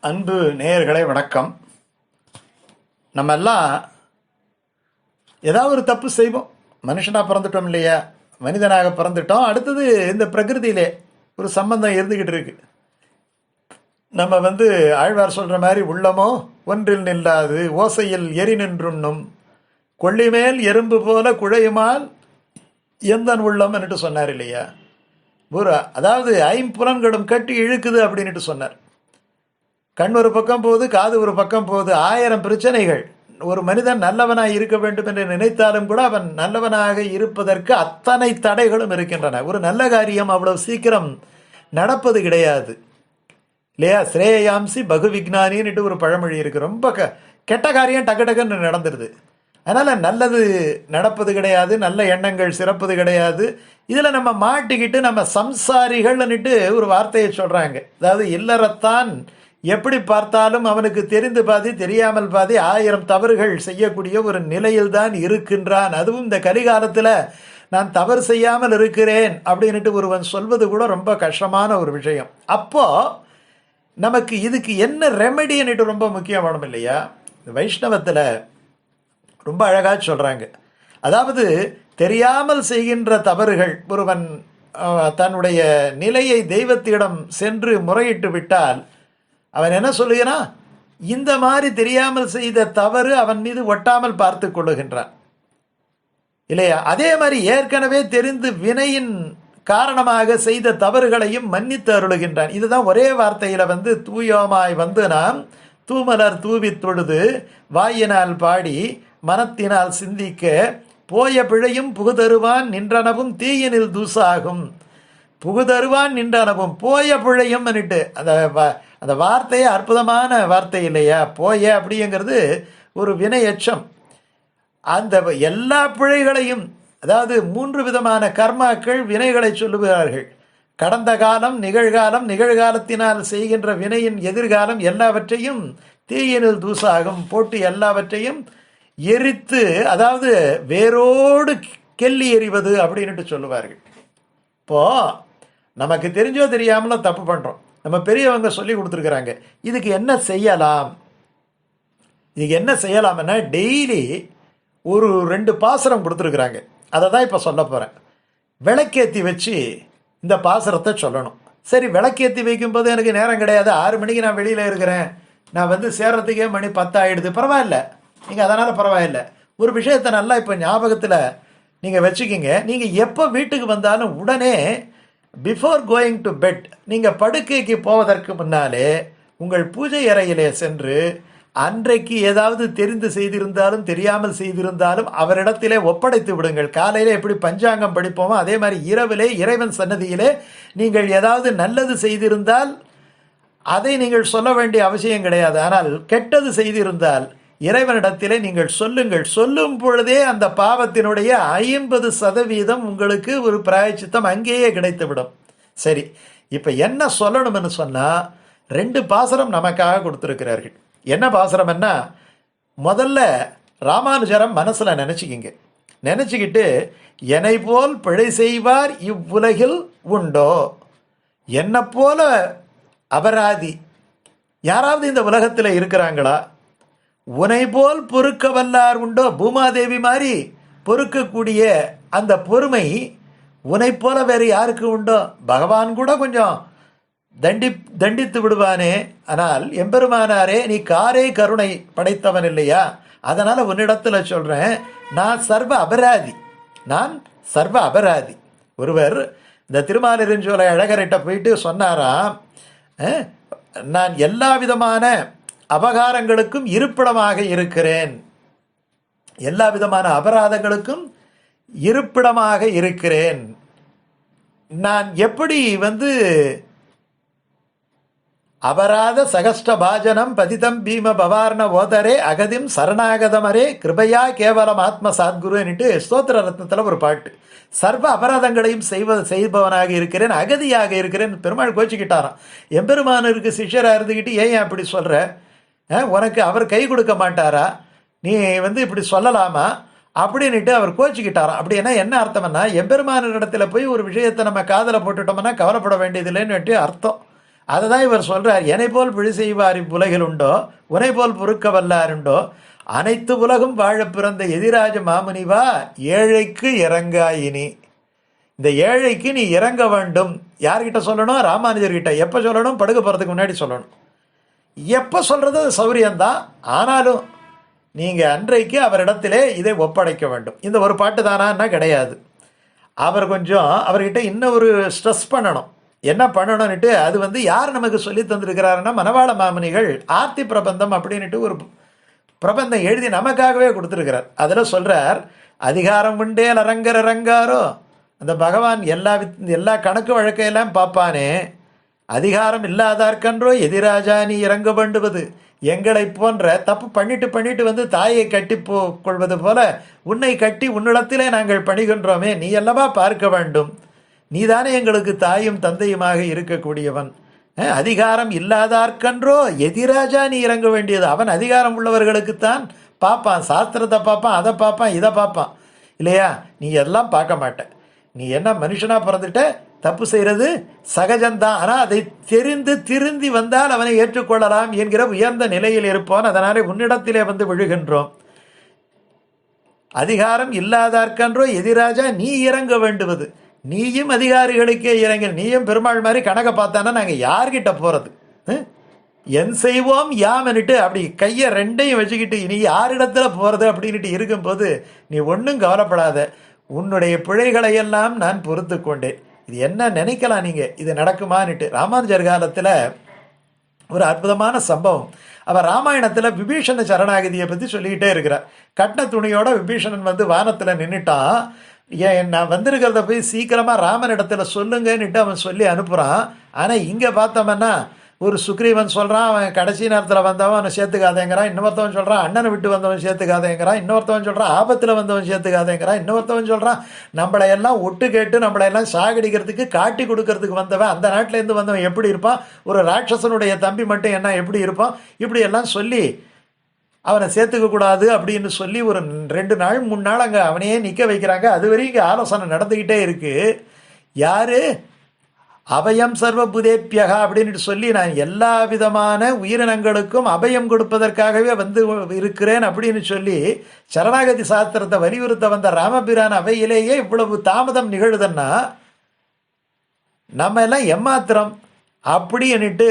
அன்பு நேயர்களே வணக்கம். நம்ம எல்லாம் ஏதாவது ஒரு தப்பு செய்வோம். மனுஷனாக பிறந்துட்டோம் இல்லையா? மனிதனாக பிறந்துட்டோம். அடுத்தது இந்த பிரகிருதியிலே ஒரு சம்பந்தம் இருந்துக்கிட்டு இருக்கு. நம்ம வந்து ஆழ்வார் சொல்கிற மாதிரி உள்ளமோ ஒன்றில் நில்லாது ஓசையில் எரி நின்றுண்ணும் கொள்ளிமேல் எறும்பு போல குழையுமால் எந்தன் உள்ளம் என்று சொன்னார் இல்லையா? ஒரு அதாவது ஐம்புலன்களும் கட்டி இழுக்குது அப்படின்ட்டு சொன்னார். கண் ஒரு பக்கம் போகுது காது ஒரு பக்கம் போகுது. ஆயிரம் பிரச்சனைகள். ஒரு மனிதன் நல்லவனாக இருக்க வேண்டும் என்று நினைத்தாலும் கூட அவன் நல்லவனாக இருப்பதற்கு அத்தனை தடைகளும் இருக்கின்றன. ஒரு நல்ல காரியம் அவ்வளவு சீக்கிரம் நடப்பது கிடையாது. இல்லையா? ஸ்ரேயாம்சி பகு விக்னானின்னுட்டு ஒரு பழமொழி இருக்கு. ரொம்ப க கெட்ட காரியம் டக்கு டக்குன்னு நடந்துடுது அதனால் நல்லது நடப்பது கிடையாது நல்ல எண்ணங்கள் சிறப்பது கிடையாது. இதில் நம்ம மாட்டிக்கிட்டு நம்ம சம்சாரிகள்னுட்டு ஒரு வார்த்தையை சொல்கிறாங்க அதாவது இல்லறத்தான் எப்படி பார்த்தாலும் அவனுக்கு தெரிந்து பாதி தெரியாமல் பாதி ஆயிரம் தவறுகள் செய்யக்கூடிய ஒரு நிலையில்தான் இருக்கின்றான். அதுவும் இந்த கலிகாலத்தில் நான் தவறு செய்யாமல் இருக்கிறேன் அப்படின்ட்டு ஒருவன் சொல்வது கூட ரொம்ப கஷ்டமான ஒரு விஷயம். அப்போது நமக்கு இதுக்கு என்ன ரெமெடின்னுட்டு ரொம்ப முக்கியமானோம் இல்லையா? வைஷ்ணவத்தில் ரொம்ப அழகாக சொல்கிறாங்க அதாவது தெரியாமல் செய்கின்ற தவறுகள் ஒருவன் தன்னுடைய நிலையை தெய்வத்திடம் சென்று முறையிட்டு விட்டால் அவன் என்ன சொல்லுகிறான்? இந்த மாதிரி தெரியாமல் செய்த தவறு அவன் மீது ஒட்டாமல் பார்த்து கொள்ளுகின்றான். இல்லையா? அதே மாதிரி ஏற்கனவே தெரிந்து வினையின் காரணமாக செய்த தவறுகளையும் மன்னித்து அருளுகின்றான். இதுதான் ஒரே வார்த்தையில் வந்து தூயோமாய் வந்து நாம் தூமலர் தூவித் தொழுது வாயினால் பாடி மனத்தினால் சிந்திக்க போய பிழையும் புகுதருவான் நின்றனவும் தீயினில் தூசாகும். புகுதருவான் நின்றனவும் போய பிழையும் அந்த வ- அந்த வார்த்தையே அற்புதமான வார்த்தை இல்லையா? போய அப்படிங்கிறது ஒரு வினையச்சம். அந்த எல்லா பிழைகளையும் அதாவது மூன்று விதமான கர்மாக்கள் வினைகளை சொல்லுகிறார்கள். கடந்த காலம் நிகழ்காலம் நிகழ்காலத்தினால் செய்கின்ற வினையின் எதிர்காலம் எல்லாவற்றையும் தீயினில் தூசாகும். போட்டு எல்லாவற்றையும் எரித்து அதாவது வேரோடு கெல்லி எறிவது அப்படின்னுட்டு சொல்லுவார்கள். இப்போது நமக்கு தெரிஞ்சோ தெரியாமலோ தப்பு பண்ணுறோம் நம்ம பெரியவங்க சொல்லி கொடுத்துருக்குறாங்க. இதுக்கு என்ன செய்யலாம்? இதுக்கு என்ன செய்யலாம்னா டெய்லி ஒரு ரெண்டு பாசரம் கொடுத்துருக்குறாங்க. அதை தான் இப்போ சொல்ல போகிறேன் விளக்கேற்றி வச்சு இந்த பாசரத்தை சொல்லணும். சரி விளக்கேற்றி வைக்கும்போது எனக்கு நேரம் கிடையாது. ஆறு மணிக்கு நான் வெளியில் இருக்கிறேன். நான் வந்து சேர்றதுக்கே மணி பத்தாயிடுது. பரவாயில்ல. நீங்கள் அதனால் பரவாயில்ல. ஒரு விஷயத்தை நல்லா இப்போ ஞாபகத்தில் நீங்கள் வச்சுக்கிங்க. நீங்கள் எப்போ வீட்டுக்கு வந்தாலும் உடனே பிஃபோர் கோயிங் டு பெட் நீங்கள் படுக்கைக்கு போவதற்கு முன்னாலே உங்கள் பூஜை அறையிலே சென்று அன்றைக்கு ஏதாவது தெரிந்து செய்திருந்தாலும் தெரியாமல் செய்திருந்தாலும் அவரிடத்திலே ஒப்படைத்து விடுங்கள். காலையில் எப்படி பஞ்சாங்கம் படிப்போமோ அதே மாதிரி இரவிலே இறைவன் சன்னதியிலே நீங்கள் ஏதாவது நல்லது செய்திருந்தால் அதை நீங்கள் சொல்ல வேண்டிய அவசியம் கிடையாது. ஆனால் கெட்டது செய்திருந்தால் இறைவனிடத்திலே நீங்கள் சொல்லுங்கள். சொல்லும் பொழுதே அந்த பாவத்தினுடைய ஐம்பது சதவீதம் உங்களுக்கு ஒரு பிராயச்சித்தம் அங்கேயே கிடைத்துவிடும். சரி இப்போ என்ன சொல்லணும்னு சொன்னால் ரெண்டு பாசரம் நமக்காக கொடுத்துருக்கிறார்கள். என்ன பாசரம்னா முதல்ல ராமானுஜரம் மனசில் நினச்சிக்கிங்க. நினச்சிக்கிட்டு என்னை போல் பிழை செய்வார் இவ்வுலகில் உண்டோ? என்னை போல அபராதி யாராவது இந்த உலகத்தில் இருக்கிறாங்களா? உனை போல் பொறுக்க வல்லார் உண்டோ? பூமாதேவி மாதிரி பொறுக்கக்கூடிய அந்த பொறுமை உனை போல வேறு யாருக்கு உண்டோ? பகவான் கூட கொஞ்சம் தண்டி தண்டித்து விடுவானே. ஆனால் எம்பெருமானாரே நீ காரே கருணை படைத்தவன் இல்லையா? அதனால் உன்னிடத்தில் சொல்கிறேன் நான் சர்வ அபராதி. நான் சர்வ அபராதி. ஒருவர் இந்த திருமாலிருஞ்சோலை அழகர்கிட்ட போயிட்டு சொன்னாராம் நான் எல்லா விதமான அபகாரங்களுக்கும் இருப்பிடமாக இருக்கிறேன். எல்லா விதமான அபராதங்களுக்கும் இருப்பிடமாக இருக்கிறேன். நான் எப்படி வந்து அபராத சகஷ்ட பாஜனம் பதிதம் பீம பவார்ண ஓதரே அகதிம் சரணாகதமரே கிருபையா கேவலம் ஆத்ம சாத்குருன்னுட்டு ஸ்தோத்திர ரத்னத்தில் ஒரு பாட்டு. சர்வ அபராதங்களையும் செய்வ செய்பவனாக இருக்கிறேன் அகதியாக இருக்கிறேன். பெருமாள் கோச்சிக்கிட்டாராம். எம்பெருமானருக்கு சிஷ்யராக இருந்துக்கிட்டு ஏன் ஏன் அப்படி சொல்கிற உனக்கு அவர் கை கொடுக்க மாட்டாரா? நீ வந்து இப்படி சொல்லலாமா? அப்படின்னுட்டு அவர் கோச்சிக்கிட்டாராம். அப்படின்னா என்ன அர்த்தம்னா எம்பெருமானிடத்துல போய் ஒரு விஷயத்தை நம்ம காதில் போட்டுட்டோம்னா கவலைப்பட வேண்டியதில்லைன்னு அர்த்தம். அதை தான் இவர் சொல்கிறார் என்னை போல் பிழை செய்வார் இவ்வுலகில் உண்டோ? உனை போல் பொறுக்க வல்லாருண்டோ அனைத்து உலகம் வாழ பிறந்த எதிராஜ மாமுனிவா ஏழைக்கு இறங்காயினி இந்த ஏழைக்கு நீ இறங்க வேண்டும். யார்கிட்ட சொல்லணும்? ராமானுஜர்கிட்ட. எப்போ சொல்லணும்? படுக்க போகிறதுக்கு முன்னாடி சொல்லணும். எப்போ சொல்கிறது சௌரியம்தான். ஆனாலும் நீங்கள் அன்றைக்கு அவரிடத்திலே இதை ஒப்படைக்க வேண்டும். இந்த ஒரு பாட்டு தானான்னா கிடையாது. அவர் கொஞ்சம் அவர்கிட்ட இன்னும் ஒரு ஸ்ட்ரெஸ் பண்ணணும். என்ன பண்ணணும்னுட்டு அது வந்து யார் நமக்கு சொல்லி தந்திருக்கிறாருன்னா மணவாள மாமனிகள் ஆர்த்தி பிரபந்தம் அப்படின்ட்டு ஒரு பிரபந்தம் எழுதி நமக்காகவே கொடுத்துருக்கிறார். அதில் சொல்கிறார் அதிகாரம் உண்டே அரங்கர் அரங்காரோ அந்த பகவான் எல்லா வித் எல்லா கணக்கு வழக்கையெல்லாம் பார்ப்பானே அதிகாரம் இல்லாதார்க்கன்றோ எதிராஜா நீ இறங்க வேண்டுவது எங்களை போன்ற தப்பு பண்ணிட்டு பண்ணிட்டு வந்து தாயை கட்டி போ கொள்வது போல உன்னை கட்டி உன்னிடத்திலே நாங்கள் பணிகின்றோமே. நீ அல்லவா பார்க்க வேண்டும்? நீதானே எங்களுக்கு தாயும் தந்தையுமாக இருக்கக்கூடியவன். அதிகாரம் இல்லாதார்க்கன்றோ எதிராஜா நீ இறங்க வேண்டியது. அவன் அதிகாரம் உள்ளவர்களுக்குத்தான் பார்ப்பான். சாஸ்திரத்தை பார்ப்பான் அதை பார்ப்பான் இதை பார்ப்பான். இல்லையா? நீ எல்லாம் பார்க்க மாட்ட. நீ என்ன மனுஷனாக பிறந்துட்ட? தப்பு செய்கிறது சகஜம்தான். ஆனால் அதை தெரிந்து திருந்தி வந்தால் அவனை ஏற்றுக்கொள்ளலாம் என்கிற உயர்ந்த நிலையில் இருப்போன் அதனாலே உன்னிடத்திலே வந்து விழுகின்றோம். அதிகாரம் இல்லாதார்க்கன்றோ எதிராஜா நீ இறங்க வேண்டுவது. நீயும் அதிகாரிகளுக்கே இறங்க நீயும் பெருமாள் மாதிரி கணக்கை பார்த்தானா நாங்கள் யார்கிட்ட போகிறது என் செய்வோம் யாமன்னுட்டு அப்படி கையை ரெண்டையும் வச்சுக்கிட்டு நீ யாரிடத்துல போகிறது அப்படின்ட்டு இருக்கும்போது நீ ஒன்றும் கவலைப்படாத. உன்னுடைய பிழைகளை எல்லாம் நான் பொறுத்து கொண்டேன் இது என்ன நினைக்கலாம் நீங்கள் இது நடக்குமான்னுட்டு. ராமானுஜர் காலத்தில் ஒரு அற்புதமான சம்பவம். அவர் ராமாயணத்தில் விபீஷண சரணாகதியை பற்றி சொல்லிக்கிட்டே இருக்கிறார். கட்டின துணியோட விபீஷணன் வந்து வானத்தில் நின்றுட்டான் ஏன் நான் வந்திருக்கிறத போய் சீக்கிரமாக ராமன் இடத்துல சொல்லுங்கன்னுட்டு அவன் சொல்லி அனுப்புகிறான் ஆனால் இங்கே பார்த்தோம்னா ஒரு சுக்ரீவன் சொல்கிறான் அவன் கடைசி நேரத்தில் வந்தவன் அவனை சேர்த்துக்காதேங்கிறான். இன்னொருத்தவன் சொல்கிறான் அண்ணனை விட்டு வந்தவன் சேர்த்துக்காதேங்கிறான். இன்னொருத்தவன் சொல்கிறான் ஆபத்தில் வந்தவன் சேர்த்துக்காதேங்கிறான். இன்னொருத்தவன் சொல்கிறான் நம்மளை எல்லாம் ஒட்டு கேட்டு நம்மளை எல்லாம் சாகடிக்கிறதுக்கு காட்டி கொடுக்கறதுக்கு வந்தவன் அந்த நாட்டிலேருந்து வந்தவன் எப்படி இருப்பான்? ஒரு ராட்சசனுடைய தம்பி மட்டும் என்ன எப்படி இருப்பான்? இப்படி எல்லாம் சொல்லி அவனை சேர்த்துக்க கூடாது அப்படின்னு சொல்லி ஒரு ரெண்டு நாள் மூணு நாள் அங்கே அவனையே நிற்க வைக்கிறாங்க. அது வரைக்கும் ஆலோசனை நடந்துக்கிட்டே இருக்குது யார்? அபயம் சர்வ புதேப்பியகா அப்படின்னு சொல்லி நான் எல்லா விதமான உயிரினங்களுக்கும் அபயம் கொடுப்பதற்காகவே வந்து இருக்கிறேன் அப்படின்னு சொல்லி சரணாகதி சாஸ்திரத்தை வலியுறுத்த வந்த ராமபிரான் அவையிலேயே இவ்வளவு தாமதம் நிகழுதுன்னா நம்ம எல்லாம் எம்மாத்திரம் அப்படின்னுட்டு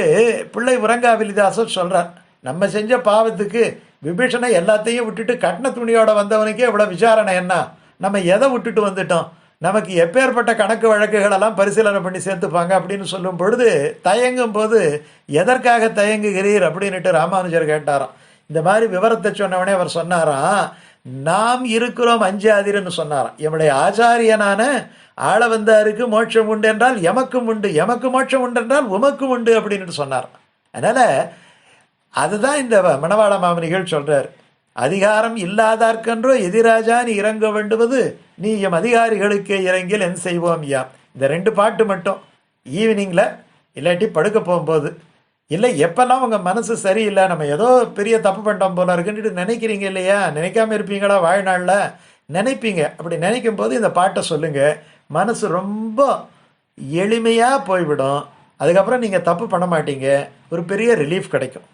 பிள்ளை உரங்காவிலிதாசன் சொல்கிறார் நம்ம செஞ்ச பாவத்துக்கு விபீஷணை எல்லாத்தையும் விட்டுட்டு கட்டின துணியோட வந்தவனுக்கே இவ்வளோ விசாரணை என்ன? நம்ம எதை விட்டுட்டு வந்துட்டோம்? நமக்கு எப்பேற்பட்ட கணக்கு வழக்குகளெல்லாம் பரிசீலனை பண்ணி சேர்த்துப்பாங்க அப்படின்னு சொல்லும் பொழுது தயங்கும் போது எதற்காக தயங்குகிறீர்? அப்படின்னுட்டு ராமானுஜர் கேட்டாராம். இந்த மாதிரி விவரத்தை சொன்னவனே அவர் சொன்னாராம் நாம் இருக்கிறோம் அஞ்சாதிர்னு சொன்னாராம். என்னுடைய ஆச்சாரியனான ஆள வந்தாருக்கு மோட்சம் உண்டு என்றால் எமக்கும் உண்டு எமக்கு மோட்சம் உண்டு என்றால் உமக்கும் உண்டு அப்படின்ட்டு சொன்னார் அதனால அதுதான் இந்த மணவாள மாமனிகள் சொல்றார். அதிகாரம் இல்லாதார்க்கன்றோ எதிராஜா நீ இறங்க வேண்டுவது நீ எம் அதிகாரிகளுக்கே இறங்கில் என் செய்வோம் யா இந்த ரெண்டு பாட்டு மட்டும் ஈவினிங்கில் இல்லாட்டி படுக்க போகும்போது. இல்லை எப்பெல்லாம் உங்கள் மனசு சரியில்லை நம்ம ஏதோ பெரிய தப்பு பண்ணிட்டோம் போல இருக்குன்ட்டு நினைக்கிறீங்க இல்லையா? நினைக்காம இருப்பீங்களா வாழ்நாளில்? நினைப்பீங்க. அப்படி நினைக்கும் போது இந்த பாட்டை சொல்லுங்கள் மனசு ரொம்ப எளிமையாக போய்விடும். அதுக்கப்புறம் நீங்கள் தப்பு பண்ண மாட்டீங்க. ஒரு பெரிய ரிலீஃப் கிடைக்கும்.